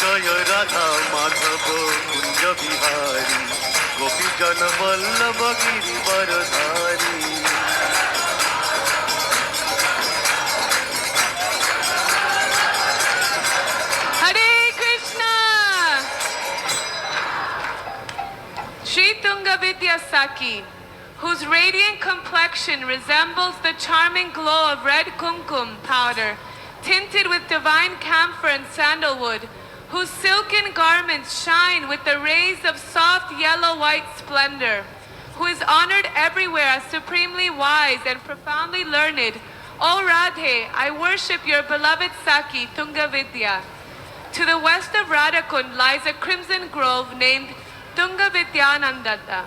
Joy Radha Madhav Kunj Bihari গোপীজন Vallabh গিরিবরধারী Hare Krishna! Sri Tungavidya Saki, whose radiant complexion resembles the charming glow of red kumkum powder, tinted with divine camphor and sandalwood, whose silken garments shine with the rays of soft yellow-white splendor, who is honored everywhere as supremely wise and profoundly learned, O Radhe, I worship your beloved Saki, Tungavidya. To the west of Radhakund lies a crimson grove named Tungavidyanandata,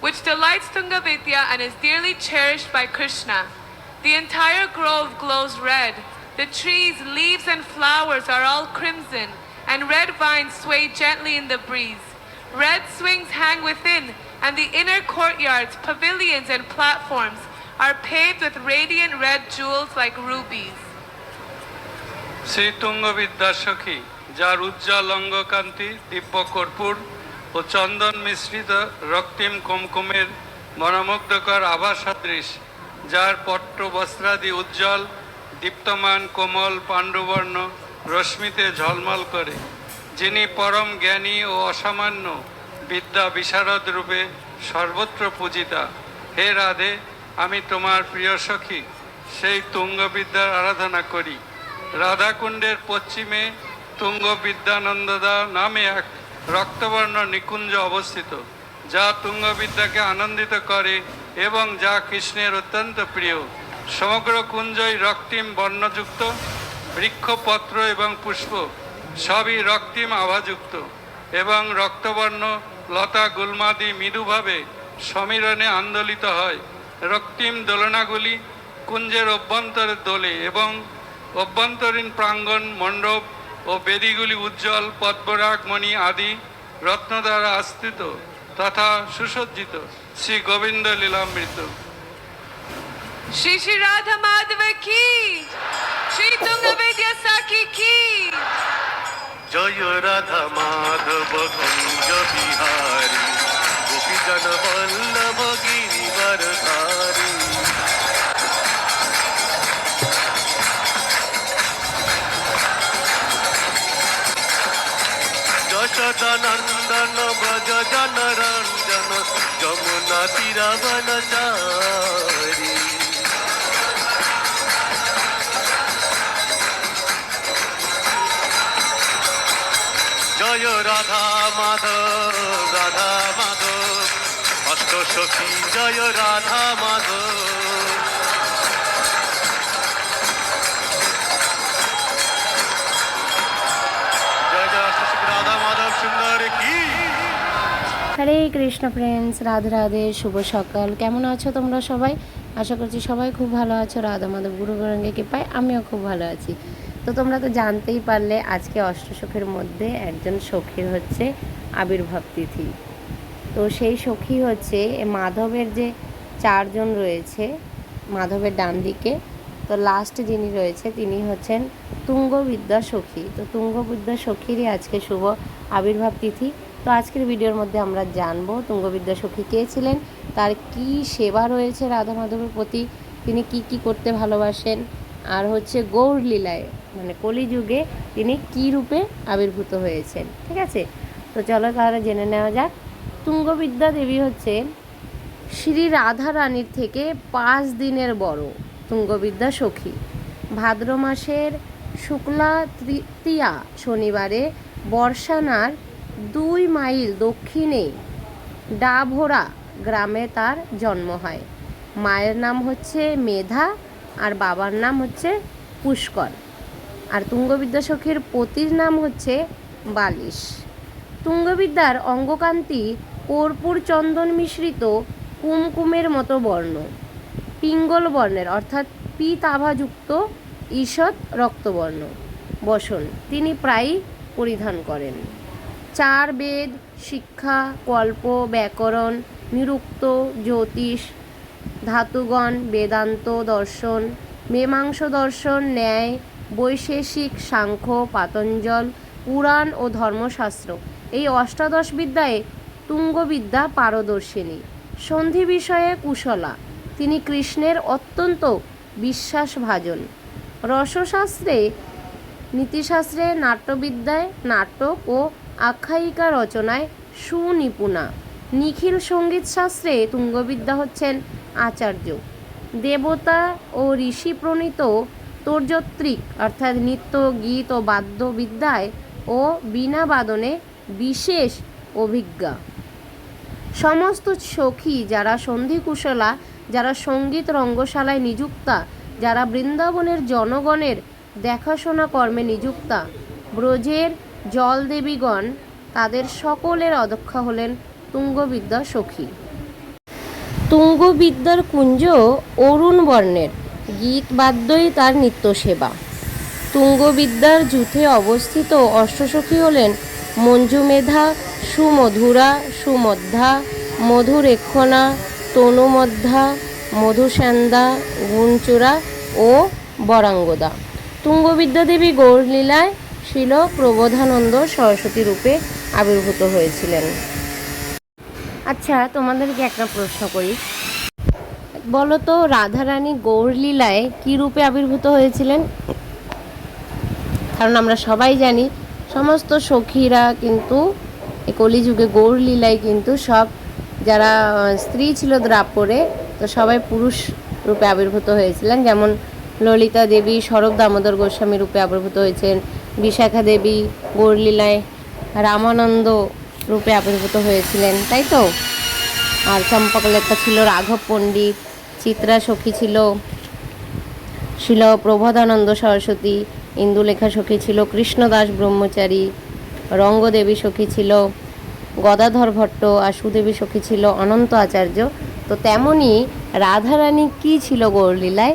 which delights Tungavidya and is dearly cherished by Krishna. The entire grove glows red. The trees, leaves, and flowers are all crimson, and red vines sway gently in the breeze. Red swings hang within, and the inner courtyards, pavilions, and platforms are paved with radiant red jewels like rubies. Shri Tungavidya সখী যার উজ্জ্বল অঙ্গকান্তি দিব্য কর্পূর ও চন্দন মিশ্রিত রক্তিম কুমকুমের মনোমুগ্ধকর আভা সদৃশ যার পট্ট বস্ত্রাদি উজ্জ্বল দীপ্তমান কোমল পাণ্ডবর্ণ রশ্মিতে ঝলমল করে, যিনি পরম জ্ঞানী ও অসামান্য, বিদ্যা বিশারদ রূপে সর্বত্র পূজিতা। হে রাধে, আমি তোমার প্রিয় সখী, সেই তুঙ্গবিদ্যার আরাধনা করি। রাধাকুণ্ডের পশ্চিমে তুঙ্গ বিদ্যানন্দদা নামে এক রক্তবর্ণ নিকুঞ্জ অবস্থিত, যা তুঙ্গবিদ্যাকে আনন্দিত করে এবং যা কৃষ্ণের অত্যন্ত প্রিয়। সমগ্র কুঞ্জই রক্তিম বর্ণযুক্ত। বৃক্ষপত্র এবং পুষ্প সবই রক্তিম আভাযুক্ত এবং রক্তবর্ণ লতা গুলমাদি মৃদুভাবে সমীরণে আন্দোলিত হয়। রক্তিম দোলনাগুলি কুঞ্জের অভ্যন্তরে দোলে এবং অভ্যন্তরীণ প্রাঙ্গণ মণ্ডপ ও বেদিগুলি উজ্জ্বল পদ্মরাগমণি আদি রত্ন দ্বারা আস্তৃত তথা সুসজ্জিত। Shri Govinda Lilamrita. Shri Shri Radha Madhava ki, Shri Tungavidya Saki ki. জয় রাধা মাধব কুঞ্জ বিহারী গোপীজন বল্লভ গিরিবরধারী যশোদানন্দন ব্রজ জনরঞ্জন যমুনা তীরাবনচারী জয় রাধা মাধব রাধা মাধব। অষ্ট সখী, জয় রাধা মাধব। হরে কৃষ্ণ ফ্রেন্ডস রাধে রাধে, শুভ সকাল। কেমন আছো তোমরা সবাই? আশা করছি সবাই খুব ভালো আছো। রাধা মাধব, গুরু গরঙ্গে কৃপায় আমিও খুব ভালো আছি। তো তোমরা তো জানতেই পারলে আজকে অষ্টসখীর মধ্যে একজন সখীর হচ্ছে আবির্ভাব তিথি। তো সেই সখী হচ্ছে মাধবের যে চারজন রয়েছে, মাধবের ডান দিকে, তো লাস্ট যিনি রয়েছে তিনি হচ্ছেন তুঙ্গবিদ্যা সখী। তো তুঙ্গবিদ্যা সখীরই আজকে শুভ আবির্ভাব তিথি। তো আজকের ভিডিওর মধ্যে আমরা জানব তুঙ্গবিদ্যা সখী কে ছিলেন, তার কি সেবা রয়েছে রাধা মাধবের প্রতি, তিনি কি কি করতে ভালোবাসেন আর হচ্ছে গৌর লীলায় মানে কলিযুগে তিনি কি রূপে আবির্ভূত হয়েছেন, ঠিক আছে? তো চলো তাহলে জেনে নেওয়া যাক। তুঙ্গবিদ্যা দেবী হচ্ছেন শ্রী রাধা রানীর থেকে পাঁচ দিনের বড় তুঙ্গবিদ্যা সখী। ভাদ্র মাসের শুক্লা তৃতীয়া শনিবারে বর্ষানার দুই মাইল দক্ষিণে ডাভোরা গ্রামে তার জন্ম হয়। মায়ের নাম হচ্ছে মেধা আর বাবার নাম হচ্ছে পুষ্কর। আর তুঙ্গবিদ্যা সখীর পতির নাম হচ্ছে বালিশ। তুঙ্গবিদ্যার অঙ্গকান্তি কর্পূর চন্দন মিশ্রিত কুমকুমের মতো বর্ণ, পিঙ্গল বর্ণের, অর্থাৎ পিতাভাযুক্ত ঈষৎ রক্তবর্ণ, বসন তিনি প্রায়ই পরিধান করেন। চার বেদ, শিক্ষা, কল্প, ব্যাকরণ, নিরুক্ত, জ্যোতিষ ধাতুগণ, বেদান্ত দর্শন, মীমাংস দর্শন, ন্যায়, বৈশেষিক সাংখ্য, পাতঞ্জল, পুরাণ ও ধর্মশাস্ত্র। এই অষ্টাদশ বিদ্যায় তুঙ্গবিদ্যা পারদর্শিনী। সন্ধি বিষয়ে কুশলা। তিনি কৃষ্ণের অত্যন্ত বিশ্বাসভাজন। রসশাস্ত্রে, নীতিশাস্ত্রে নাট্যবিদ্যায় নাটক ও আখ্যায়িকা রচনায় সুনিপুণা। নিখিল সংগীত শাস্ত্রে তুঙ্গবিদ্যা হচ্ছেন আচার্য। দেবতা ও ঋষি প্রণীত তোর্যত্রিক, অর্থাৎ নৃত্য, গীত ও বাদ্যবিদ্যায় ও বীণা বাদনে বিশেষ অভিজ্ঞা। সমস্ত সখী যারা সন্ধিকুশলা, যারা সংগীত রঙ্গশালায় নিযুক্তা, যারা বৃন্দাবনের জনগণের দেখাশোনা কর্মে নিযুক্তা, ব্রজের জলদেবীগণ, তাদের সকলের অধ্যক্ষা হলেন তুঙ্গবিদ্যা সখী। তুঙ্গবিদ্যার কুঞ্জ অরুণ বর্ণের। গীত বাদ্যই তার নিত্য সেবা তুঙ্গবিদ্যার যুথে অবস্থিত অষ্টসখী হলেন মঞ্জুমেধা সুমধুরা সুমধ্যা মধুরেক্ষণা তনুমধ্যা মধুস্যান্দা গুণচূড়া ও বরাঙ্গদা। তুঙ্গবিদ্যা দেবী গৌরলীলায় শিল প্রবোধানন্দ সরস্বতী রূপে আবির্ভূত হয়েছিলেন। আচ্ছা তোমাদেরকে একটা প্রশ্ন করি। বলো তো রাধারানী গৌরলীলায় কী রূপে আবির্ভূত হয়েছিলেন? কারণ আমরা সবাই জানি, সমস্ত সখীরা কিন্তু এই কলিযুগে গৌরলীলায় কিন্তু সব যারা স্ত্রী ছিল দ্রাপরে, তো সবাই পুরুষ রূপে আবির্ভূত হয়েছিলেন। যেমন ললিতা দেবী শরৎ দামোদর গোস্বামী রূপে আবির্ভূত হয়েছেন। বিশাখা দেবী গৌরলীলায়। রামানন্দ রূপে আবির্ভূত হয়েছিলেন, তাই তো? আর চম্পকলেখা ছিল রাঘব পণ্ডিত, চিত্রা সখী ছিল ছিল প্রবোধানন্দ সরস্বতী, ইন্দুলেখা সখী ছিল কৃষ্ণদাস ব্রহ্মচারী, রঙ্গদেবী সখী ছিল গদাধর ভট্ট আর সুদেবী সখী ছিল অনন্ত আচার্য। তো তেমনই রাধারানী কী ছিল গৌরলীলায়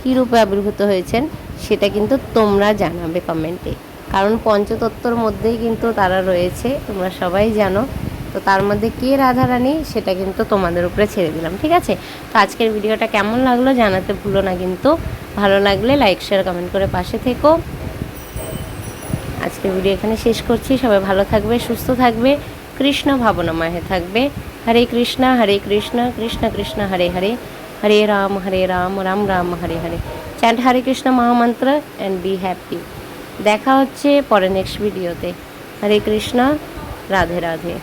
কী রূপে আবির্ভূত হয়েছেন? সেটা কিন্তু তোমরা জানাবে কমেন্টে। কারণ পঞ্চতত্ত্বর মধ্যেই কিন্তু তারা রয়েছে, তোমরা সবাই জানো। তো তার মধ্যে কে রাধারানী সেটা কিন্তু তোমাদের উপরে ছেড়ে দিলাম, ঠিক আছে? তো আজকের ভিডিওটা কেমন লাগল জানাতে ভুলো না কিন্তু। ভালো লাগলে লাইক শেয়ার কমেন্ট করে পাশে থেকো। আজকের ভিডিও এখানে শেষ করছি। সবাই ভালো থাকবে, সুস্থ থাকবে। কৃষ্ণ ভাবনাময় থাকবে। হরে কৃষ্ণ হরে কৃষ্ণ কৃষ্ণ কৃষ্ণ, হরে হরে। হরে রাম হরে রাম রাম রাম, হরে হরে। চ্যান্ট হরে কৃষ্ণ মহামন্ত্র অ্যান্ড বি হ্যাপি দেখা হচ্ছে পরে নেক্সট ভিডিওতে হরে কৃষ্ণ রাধে রাধে।